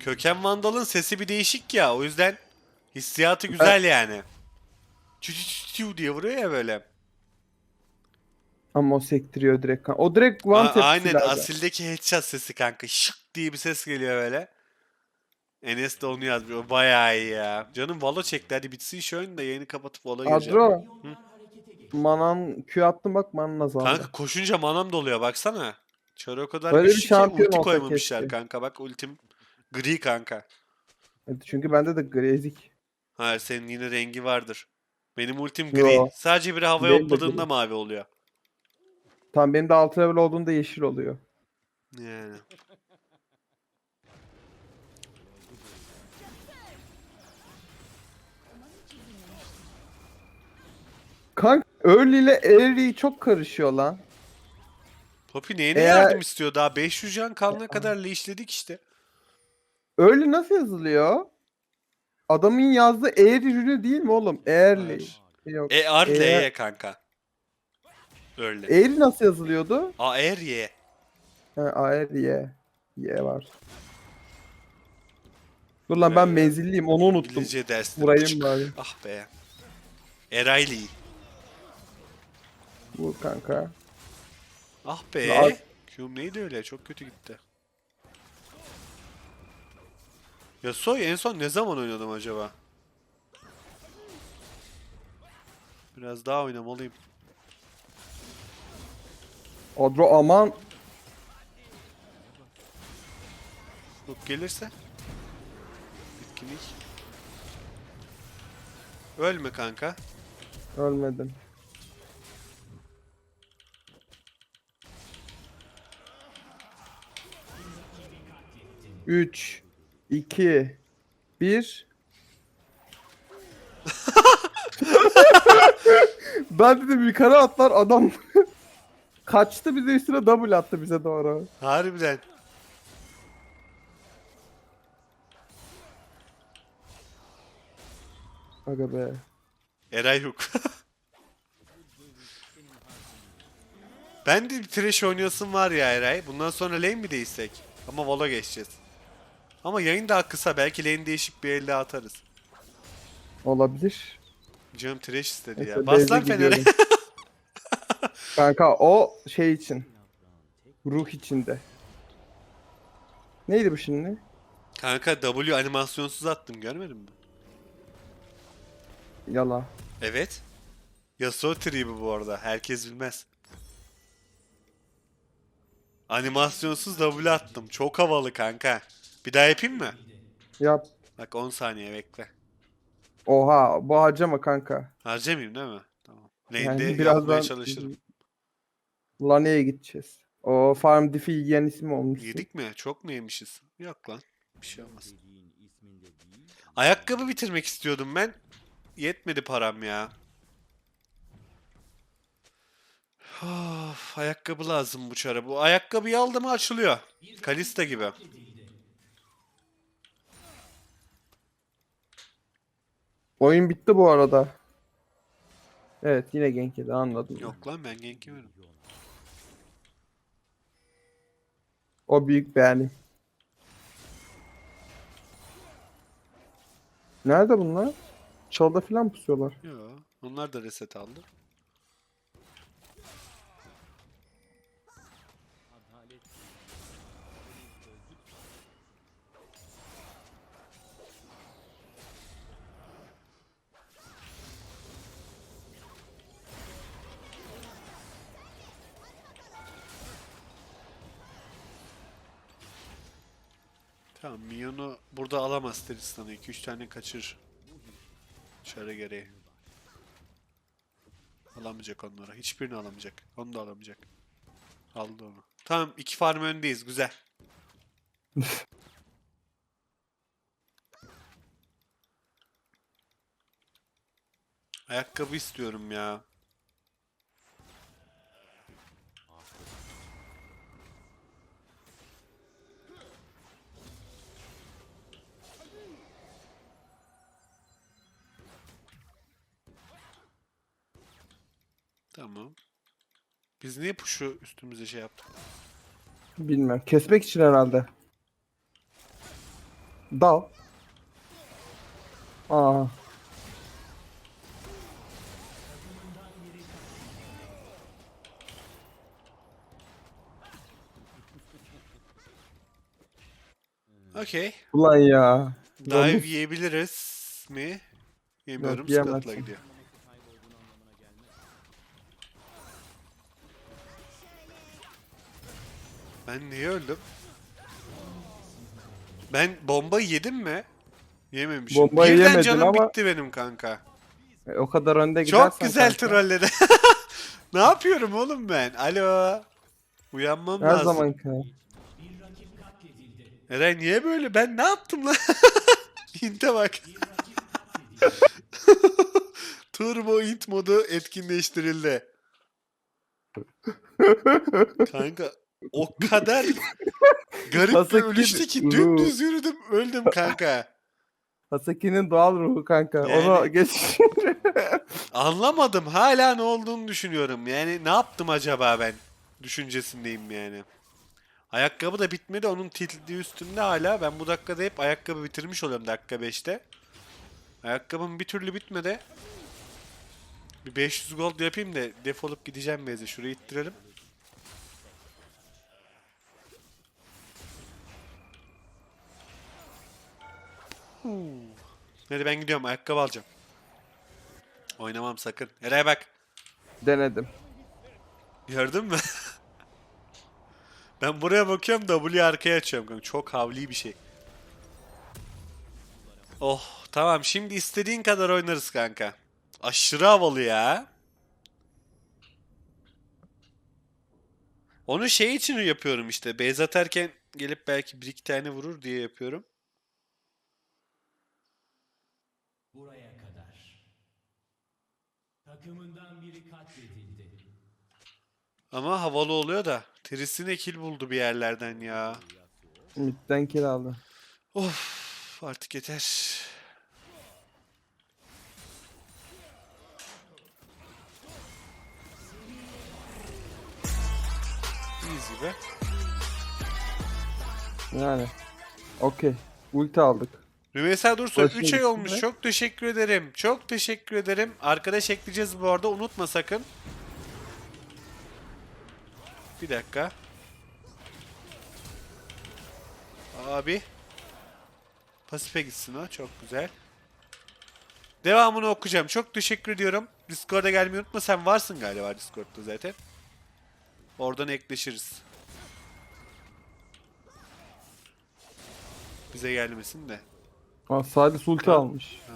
Köken Vandal'ın sesi bir değişik ya. O yüzden hissiyatı güzel yani. Çü çü çü çü diye vuruyor ya böyle. Ama o sektiriyor direkt. kan- O direkt one A- tap aynen silahı. asildeki headshot sesi kanka. Şık diye bir ses geliyor böyle. Enes de onu yazmış. O bayağı iyi ya. Canım Valo çekti hadi bitsin şu oyun da yayını kapatıp Valo'ya gireceğim. Adro. Manan Q attım bak manan azaldı. Kanka koşunca manam doluyor baksana. Çar o kadar Böyle bir güçlü ki şampiyon ulti olsa koymamışlar keşke. kanka. Bak ultim gri kanka. Evet, Çünkü bende de grezik. Ha senin yine rengi vardır. Benim ultim Yo. gri. Sadece biri havaya Benim de hopladığında gri. mavi oluyor. Tam benim de 6 level olduğunda yeşil oluyor. Yani. Kanka early ile early çok karışıyor lan. Poppy neyine Eğer- yardım istiyor daha? 500 can kalana kadar leashledik işte. Early nasıl yazılıyor? Adamın yazdığı eğer ürünü değil mi oğlum? Early. Hayır. Yok. E R L Eğer- Y kanka. Öyle. Eğri nasıl yazılıyordu? A R Y. Ha, AR Y. Y var. Dur lan ben menzilliyim onu unuttum. İngilizce dersleri. Vurayım bari. Ah be. Erayli. Vur kanka. Ah be. Q'm neydi öyle? Çok kötü gitti. Ya Soy en son ne zaman oynadım acaba? Biraz daha oynamalıyım. Adro aman. Hook gelirse. Bitkinlik. Ölme kanka. Ölmedim. Üç, iki, bir. ben dedim yukarı atlar adam kaçtı bize üstüne double attı bize doğru. Harbiden. Aga be. Eray Hook. ben de bir trash oynayasım var ya Eray. Bundan sonra lane mi değişsek? Ama Valo geçeceğiz. Ama yayın daha kısa. Belki lane değişik bir elde atarız. Olabilir. Canım trash istedi Neyse, ya. Bas base'e lan Fener'e. gidiyorum. Kanka o şey için. Ruh içinde. Neydi bu şimdi? Kanka W animasyonsuz attım görmedin mi? Yala. Evet. Yasuo tribi bu arada. Herkes bilmez. Animasyonsuz W attım. Çok havalı kanka. Bir daha yapayım mı? Yap. Bak 10 saniye bekle. Oha bu harcama kanka. Harcamayayım değil mi? Tamam. Lane'de Yani birazdan çalışırım. Lane'ye gideceğiz. O farm diff'i yiyen isim olmuşsun. Yedik mi? Çok mu yemişiz? Yok lan. Bir şey olmaz. Ayakkabı bitirmek istiyordum ben. Yetmedi param ya. Of, ayakkabı lazım bu çara. Bu ayakkabıyı aldı mı açılıyor. Kalista gibi. Oyun bitti bu arada. Evet yine gank yedi anladım. Yok lan ben gank yemedim. O büyük beğenim. Nerede bunlar? Çalda filan pusuyorlar. Yo, onlar da reset aldı. Tamam Minyon'u burada alamaz Tristan'ı. 2-3 tane kaçır. Çare gereği. Alamayacak onlara. Hiçbirini alamayacak. Onu da alamayacak. Aldı onu. Tamam iki farm öndeyiz. Güzel. Ayakkabı istiyorum ya. Tamam. Biz niye puşu üstümüze şey yaptık? Bilmem. Kesmek için herhalde. Dal. Aa. Okey. Ulan ya. Dive yiyebiliriz mi? Yemiyorum. Yok, Scott'la gidiyor. Ben niye öldüm? Ben bombayı yedim mi? Yememişim. Bombayı Birden yemedin canım ama- bitti benim kanka. E, o kadar önde gidersen Çok güzel kanka, trolledi. ne yapıyorum oğlum ben? Alo. Uyanmam Her lazım. zaman ki. Eren niye böyle? Ben ne yaptım lan? Hint'e bak. Turbo int modu etkinleştirildi. Kanka o kadar garip bir Hasaki ölüştü ki dümdüz yürüdüm öldüm kanka. Hasaki'nin doğal ruhu kanka. Onu Yani- geç. Anlamadım hala ne olduğunu düşünüyorum. Yani ne yaptım acaba ben? Düşüncesindeyim yani. Ayakkabı da bitmedi onun tiltliği üstünde hala. Ben bu dakikada hep ayakkabı bitirmiş oluyorum dakika 5'te. Ayakkabım bir türlü bitmedi. Bir 500 gold yapayım da defolup gideceğim beze. Şurayı ittirelim. Huu. Hadi ben gidiyorum ayakkabı alacağım. Oynamam sakın. Nereye bak. Denedim. Gördün mü? ben buraya bakıyorum W arkaya açıyorum. Çok havli bir şey. Oh tamam şimdi istediğin kadar oynarız kanka. Aşırı havalı ya. Onu şey için yapıyorum işte. Base atarken gelip belki bir iki tane vurur diye yapıyorum. Buraya kadar. Takımından biri katledildi. Ama havalı oluyor da. Trisine kill buldu bir yerlerden ya. Midden kill aldı. Of artık yeter. Easy be. Yani. Okey. Ulti aldık. Rümeysa Dursun Başka 3 ay olmuş. şey mi? Çok teşekkür ederim. Çok teşekkür ederim. Arkadaş ekleyeceğiz bu arada. Unutma sakın. Bir dakika. Abi. Pasife gitsin o. Çok güzel. Devamını okuyacağım. Çok teşekkür ediyorum. Discord'a gelmeyi unutma. Sen varsın galiba Discord'da zaten. Oradan ekleşiriz. Bize gelmesin de. Aa, Sadis ulti Ha. almış. Ha.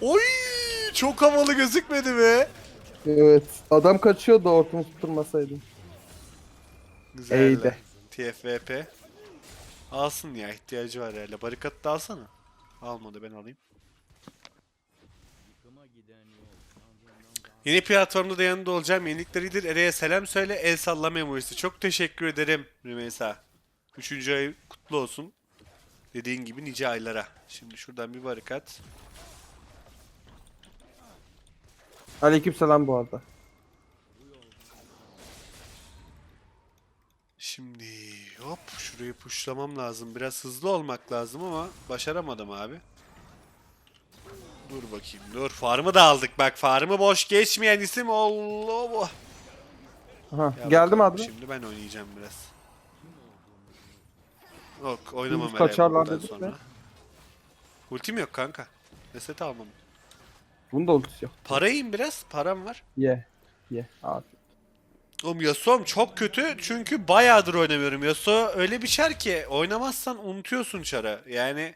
Oy! Çok havalı gözükmedi mi? Evet. Adam kaçıyordu ortamı tutturmasaydım. Güzel. İyiydi. TFVP. Alsın ya ihtiyacı var herhalde. Barikat da alsana. Almadı ben alayım. Yeni platformda da yanında olacağım. Yenilikleridir. Ere'ye selam söyle. El sallama emojisi. Çok teşekkür ederim Rümeysa. Üçüncü ay kutlu olsun. Dediğin gibi nice aylara. Şimdi şuradan bir barikat. Aleykümselam bu arada. Şimdi hop şurayı puşlamam lazım. Biraz hızlı olmak lazım ama başaramadım abi. Dur bakayım dur. Farmı da aldık bak. Farmı boş geçmeyen isim Allah bu. Aha. Ya Geldim abi. Şimdi ben oynayacağım biraz. Yok oynamam Biz kaçarlar dedik sonra. de. Ultim yok kanka. Reset almam. Bunun da ultisi yok. Parayım biraz. Param var. Ye. Ye. Abi. Oğlum Yasuo'm çok kötü çünkü bayağıdır oynamıyorum. Yasuo öyle bir çar ki oynamazsan unutuyorsun çarı. Yani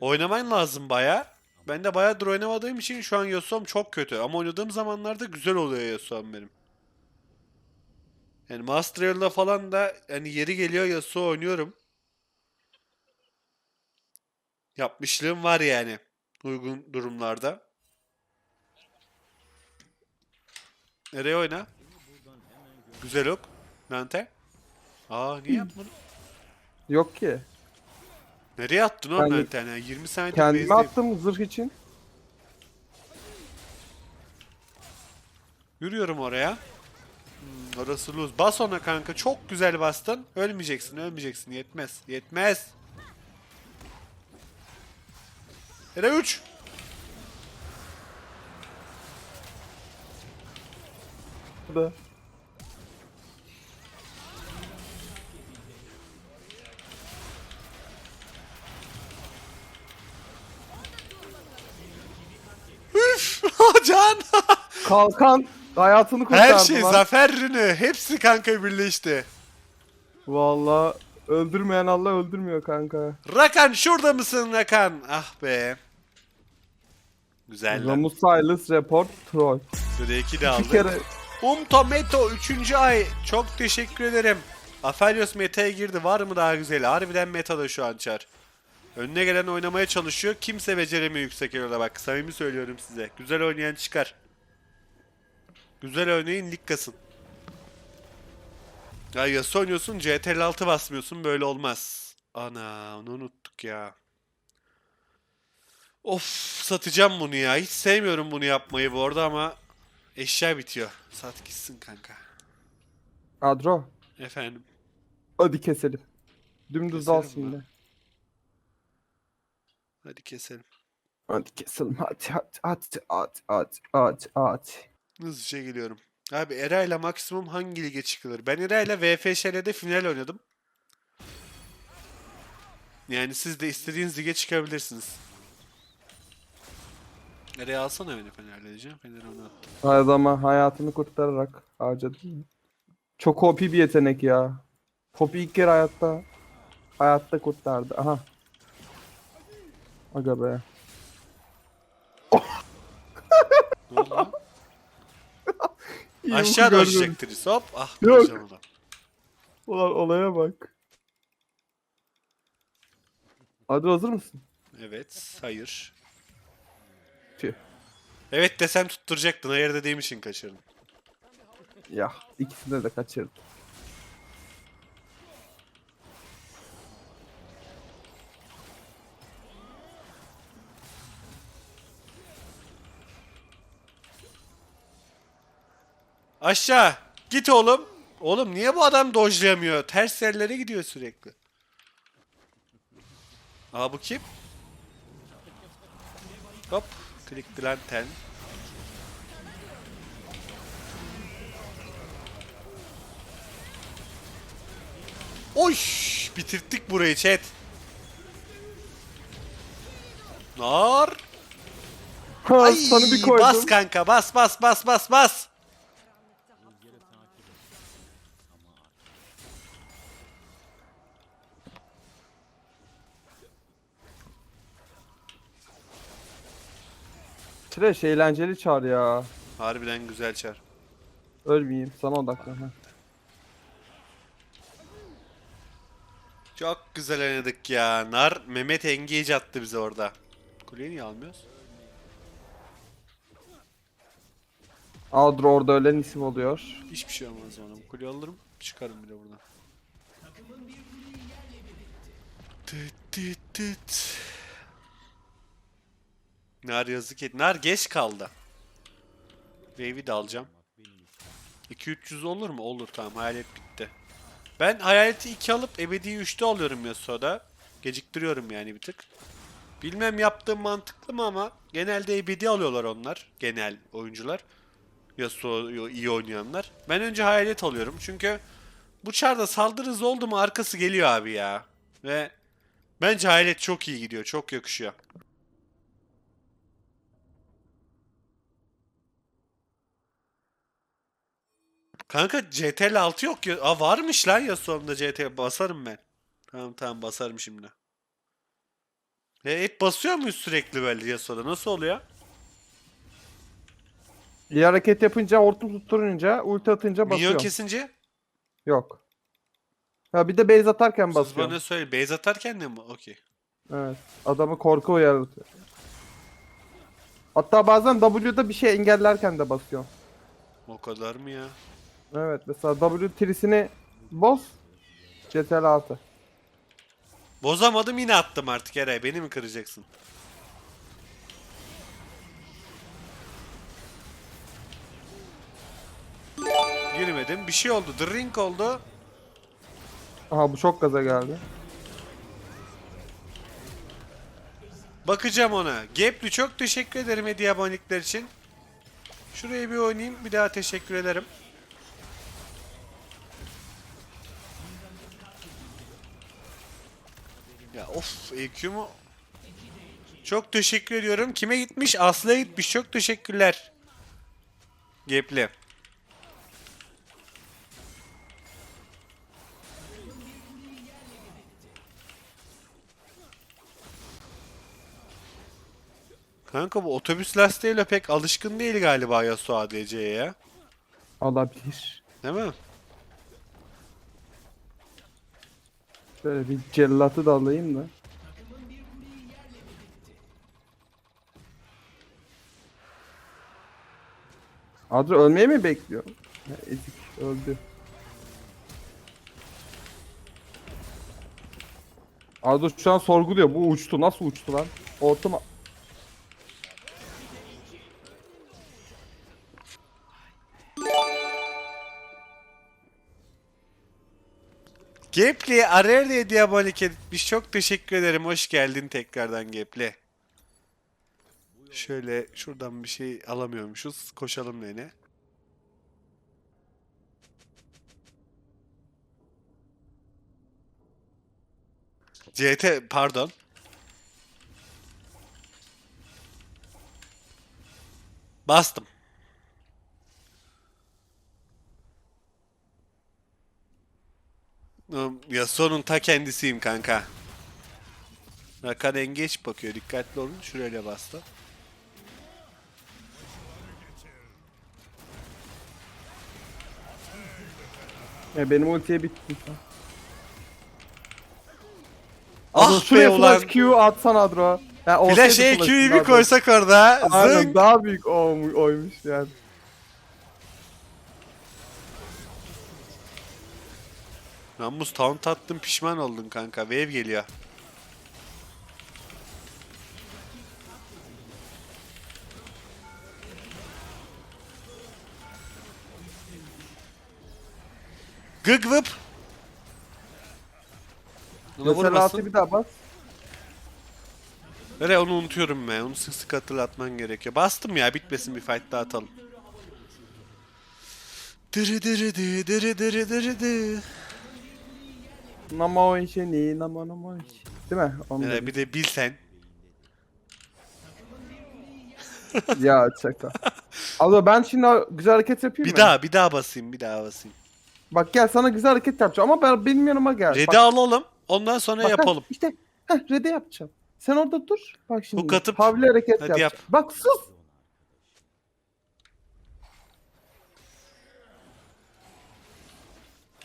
oynaman lazım baya. Ben de bayağıdır oynamadığım için şu an Yasuo'm çok kötü. Ama oynadığım zamanlarda güzel oluyor Yasuo'm benim. Yani Master Yıl'da falan da hani yeri geliyor Yasuo oynuyorum. Yapmışlığım var yani uygun durumlarda. Nereye oyna? Güzel ok. Dante. Aa niye yapmadın? Yok ki. Nereye attın oğlum Ben- Dante? Yani 20 saniye Kendime attım zırh için. Yürüyorum oraya. Hmm, orası lose. Bas ona kanka. Çok güzel bastın. Ölmeyeceksin, ölmeyeceksin. Yetmez. Yetmez. Yere 3. Da. Kalkan hayatını kurtardı Her şey lan. zafer rünü. Hepsi kanka birleşti. Valla öldürmeyen Allah öldürmüyor kanka. Rakan şurada mısın Rakan? Ah be. Güzel lan. Ramus Silas Report Troll. Şurada iki de İki aldık. kere Umto Meto 3. ay. Çok teşekkür ederim. Aphelios meta'ya girdi. Var mı daha güzeli? Harbiden metada şu an çar. Önüne gelen oynamaya çalışıyor. Kimse beceremiyor yüksek eloda bak. Samimi söylüyorum size. Güzel oynayan çıkar. Güzel oynayın lig kasın. Ya Yasuo oynuyorsun CTRL 6 basmıyorsun böyle olmaz. Ana onu unuttuk ya. Of satacağım bunu ya. Hiç sevmiyorum bunu yapmayı bu arada ama eşya bitiyor. Sat gitsin kanka. Adro. Efendim. Hadi keselim. Dümdüz Keselim mi? de. Hadi keselim. Hadi keselim. Hadi hadi hadi hadi hadi hadi hadi. Hızlıca geliyorum. Abi Era ile maksimum hangi lige çıkılır? Ben Era ile VFŞ'de final oynadım. Yani siz de istediğiniz lige çıkabilirsiniz. Nereye alsana beni Fener'le diyeceğim. Fener onu attı. Adama hayatını kurtararak harcadı. Çok OP bir yetenek ya. Poppy ilk kere hayatta hayatta kurtardı. Aha. Aga be. Ne oldu lan? Aşağı gördüm. düşecektir. Hop. Ah Yok. onu. Ulan olaya bak. Hadi hazır mısın? Evet. Hayır. Tüh. Evet desem tutturacaktın. Hayır dediğim için kaçırdın. Ya ikisini de kaçırdım. Aşağı. Git oğlum. Oğlum niye bu adam dojlayamıyor? Ters yerlere gidiyor sürekli. Aa bu kim? Hop. Click Dilan 10. Oy! Bitirttik burayı chat. Nar. Ha, Ay, sana bir koydum. bas kanka bas bas bas bas bas. Trash eğlenceli çağır ya. Harbiden güzel çar. Ölmeyeyim sana odaklan. ha. Çok güzel oynadık ya. Nar Mehmet engage attı bize orada. Kuleyi niye almıyoruz? Adro orada ölen isim oluyor. Hiçbir şey olmaz ona. Bu kuleyi alırım. Çıkarım bile buradan. Tıt tıt tıt. Nar yazık et. Nar geç kaldı. Wave'i de alacağım. 2-300 olur mu? Olur tamam. Hayalet bitti. Ben hayaleti 2 alıp ebediyi 3'te alıyorum Yasuo'da. Geciktiriyorum yani bir tık. Bilmem yaptığım mantıklı mı ama genelde ebedi alıyorlar onlar. Genel oyuncular. Yasuo iyi oynayanlar. Ben önce hayalet alıyorum çünkü bu çarda saldırı hızı oldu mu arkası geliyor abi ya. Ve bence hayalet çok iyi gidiyor. Çok yakışıyor. Kanka CTL 6 yok ya. Aa varmış lan Yasuo'mda CTL. Basarım ben. Tamam tamam basarım şimdi. E, hep basıyor muyuz sürekli böyle Yasuo'da? Nasıl oluyor? Bir hareket yapınca orta tutturunca ulti atınca Minyon basıyor. kesince? Yok. Ha bir de base atarken Siz basıyor. bana söyle. Base atarken de mi? Okey. Evet. Adamı korku uyarıyor. Hatta bazen W'da bir şey engellerken de basıyor. O kadar mı ya? Evet mesela W trisini boz. CTRL 6. Bozamadım yine attım artık Eray. Beni mi kıracaksın? Girmedim. Bir şey oldu. Drink oldu. Aha bu çok gaza geldi. Bakacağım ona. Gepli çok teşekkür ederim hediye abonelikler için. Şurayı bir oynayayım. Bir daha teşekkür ederim. Ya of EQ mu? Çok teşekkür ediyorum. Kime gitmiş? Aslı'ya gitmiş. Çok teşekkürler. Gepli. Kanka bu otobüs lastiğiyle pek alışkın değil galiba Yasuo ADC'ye ya. Olabilir. Değil mi? Şöyle bir cellatı da alayım da. Adro ölmeyi mi bekliyor? Ezik öldü. Adro şu an sorguluyor. Bu uçtu. Nasıl uçtu lan? Ortama... Gepli Arer diye hediye abonelik etmiş. Çok teşekkür ederim. Hoş geldin tekrardan Gepli. Şöyle şuradan bir şey alamıyormuşuz. Koşalım yine. CT pardon. Bastım. Yasuo'nun ta kendisiyim kanka. Rakan engeç bakıyor. Dikkatli olun. Şuraya bastı. Ya benim ultiye bitti. Ah Adro be şuraya ulan. flash Q atsan Adro. Ya, olsaydı Flash flash'ın EQ'yu bir Adro. koysak orada. Aynen Zınk. daha büyük oy- oymuş yani. Namus taunt attın pişman oldun kanka. Wave geliyor. Gıg vıp. Ona Mesela vurmasın. altı bir daha bas. Öyle onu unutuyorum ben. Onu sık sık hatırlatman gerekiyor. Bastım ya bitmesin bir fight daha atalım. Dırı dırı dı dırı dırı dırı dı. Nama o işe ni nama nama o işe. Değil mi? Onu dedim. bir de bilsen. ya şaka. Abla ben şimdi güzel hareket yapayım Bir mı? daha bir daha basayım bir daha basayım. Bak gel sana güzel hareket yapacağım ama ben benim yanıma gel. Red'i Bak, alalım. Ondan sonra bak, heh, yapalım. İşte heh, red'i yapacağım. Sen orada dur. Bak şimdi. Hook atıp- Havli hareket Hadi yapacağım. yap. Bak sus.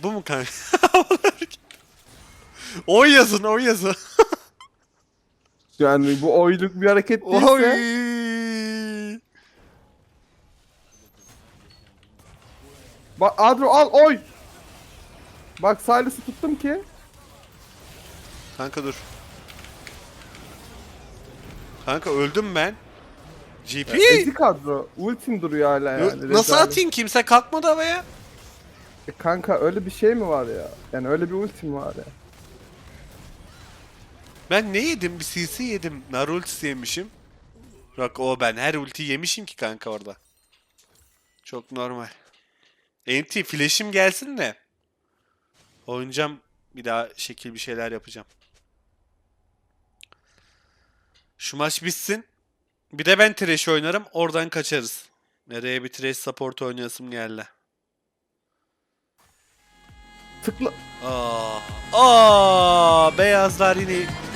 Bu mu kanka? o yazın o yazın. Yani bu oyluk bir hareket değilse. Oy. Bak Adro al oy. Bak Silas'ı tuttum ki. Kanka dur. Kanka öldüm ben. GP. Ezik Adro. Ultim duruyor hala yani. Nasıl rezalet. atayım kimse kalkmadı havaya. E kanka öyle bir şey mi var ya? Yani öyle bir ultim var ya. Ben ne yedim? Bir CC yedim. Nar ultisi yemişim. Bak o ben her ulti yemişim ki kanka orada. Çok normal. NT flash'im gelsin de. Oynayacağım. Bir daha şekil bir şeyler yapacağım. Şu maç bitsin. Bir de ben trash oynarım. Oradan kaçarız. Nereye bir trash support oynayasım geldi. Tıkla. Aa, aa, beyazlar yine.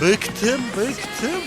Bıktım, bıktım.